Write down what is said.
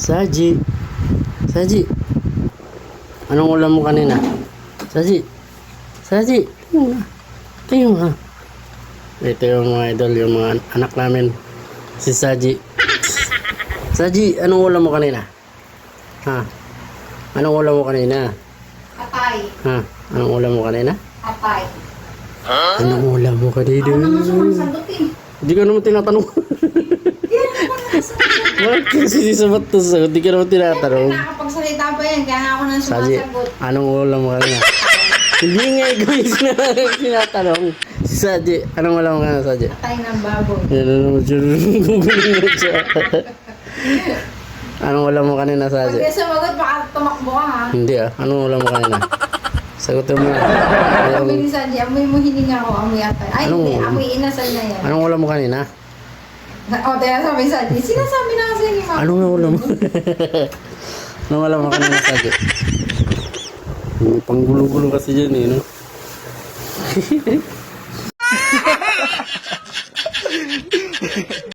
Saji. Saji. Anong ulam mo kanina? Saji. Saji. Tingnan mo. Tingnan mo. Ito yung mga idol, yung mga an- anak namin. Si Saji. Saji, anong ulam mo kanina? Ha? Anong ulam mo kanina? Atay. Ha? Anong ulam mo kanina? Atay. Anong ulam mo kanina? Ano naman siya mga sagutin? Hindi ka naman tinatanong. Bakit kasi sabat to sa Hindi ka naman tinatanong. Nakakapagsalita pa yan, kaya ako nang Saji, sumasagot. anong ulam mo kanina? Hindi nga ikaw yung sina- tinatanong. Si Saji, anong ulam mo kanina, Saji? Atay ng baboy. Yan na naman siya. Guguling mo siya. anong ulam mo kanina, Pag Saji? di sumagot, baka tumakbo ka ha. Hindi ah. Anong ulam mo kanina? Sagutin mo. Anong, ni Sanji, amoy mo hininga ko, amoy atay. Ay, Anong- hindi, amoy inasal na yan. anong ulam mo kanina? O, teka, sabi ni Sanji, sinasabi na kasi ni Mama. Anong nga ulam mo? anong ulam mo kanina, Saji? May panggulo-gulo kasi dyan eh, no?